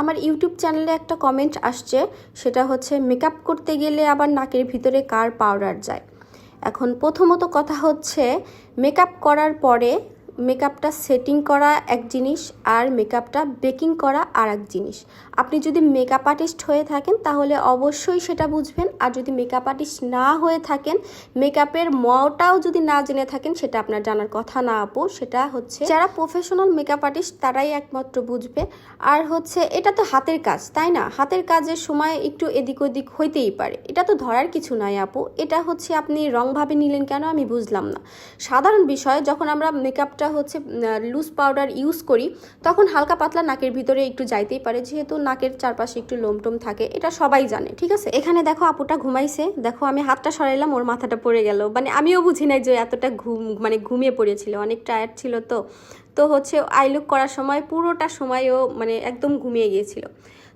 আমার ইউটিউব চ্যানেলে একটা কমেন্ট আসছে, সেটা হচ্ছে, মেকআপ করতে গেলে আবার নাকের ভিতরে কার পাউডার যায়? এখন প্রথমত কথা হচ্ছে, মেকআপ করার পরে মেকআপটা সেটিং করা এক জিনিস আর মেকআপটা বেকিং করা আর এক জিনিস। আপনি যদি মেকআপ আর্টিস্ট হয়ে থাকেন, তাহলে অবশ্যই সেটা বুঝবেন। আর যদি মেকআপ আর্টিস্ট না হয়ে থাকেন, মেকআপের মটাও যদি না জেনে থাকেন, সেটা আপনার জানার কথা না আপু। সেটা হচ্ছে, যারা প্রফেশনাল মেকআপ আর্টিস্ট, তারাই একমাত্র বুঝবে। আর হচ্ছে, এটা তো হাতের কাজ, তাই না? হাতের কাজের সময় একটু এদিক ওদিক হইতেই পারে। এটা তো ধরার কিছু নাই আপু। এটা হচ্ছে, আপনি রংভাবে নিলেন কেন আমি বুঝলাম না। সাধারণ বিষয়, যখন আমরা মেকআপটা হচ্ছে লুজ পাউডার ইউজ করি, তখন হালকা পাতলা নাকের ভিতরে একটু যাইতেই পারে। যেহেতু নাকের চারপাশে একটু লোমটোম থাকে, এটা সবাই জানে, ঠিক আছে? এখানে দেখো আপুটা ঘুমাইছে। দেখো আমি হাতটা সরাইলাম, ওর মাথাটা পড়ে গেল। মানে আমিও বুঝি নাই যে এতটা ঘুম মানে ঘুমিয়ে পড়েছিল, অনেক টায়ার্ড ছিল তো। তো হচ্ছে আই লুক করার সময়, পুরোটা সময়ও মানে একদম ঘুমিয়ে গিয়েছিল।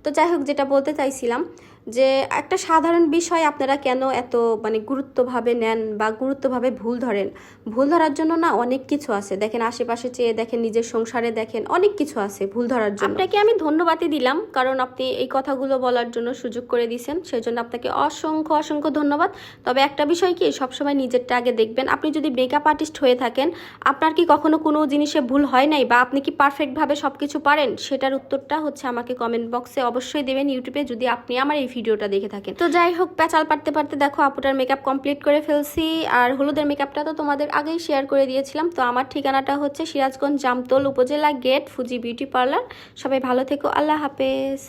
তো যাই হোক, যেটা বলতে চাইছিলাম যে একটা সাধারণ বিষয় আপনারা কেন এত মানে গুরুত্বভাবে নেন বা গুরুত্বভাবে ভুল ধরেন? ভুল ধরার জন্য না অনেক কিছু আছে। দেখেন আশেপাশে চেয়ে দেখেন, নিজের সংসারে দেখেন, অনেক কিছু আছে ভুল ধরার জন্য। আপনাকে আমি ধন্যবাদই দিলাম কারণ আপনি এই কথাগুলো বলার জন্য সুযোগ করে দিয়েছেন। সেই জন্য আপনাকে অসংখ্য অসংখ্য ধন্যবাদ। তবে একটা বিষয় কি, সবসময় নিজেরটা আগে দেখবেন। আপনি যদি মেকআপ আর্টিস্ট হয়ে থাকেন, আপনার কি কখনো কোনো জিনিসে ভুল হয় নাই বা আপনি কি পারফেক্টভাবে সব কিছু পারেন? সেটার উত্তরটা হচ্ছে আমাকে কমেন্ট বক্সে অবশ্যই দেবেন। ইউটিউবে যদি আপনি আমার এই ভিডিওটা দেখে থাকেন। তো যাই হোক, প্যাচাল পারতে পারতে দেখো আপুটার মেকআপ কমপ্লিট করে ফেলছি। আর হলুদের মেকআপটা তো তোমাদের আগেই শেয়ার করে দিয়েছিলাম। তো আমার ঠিকানাটা হচ্ছে সিরাজগঞ্জ জামতল উপজেলা গেট ফুজি বিউটি পার্লার সবাই ভালো থেকো, আল্লাহ হাফেজ।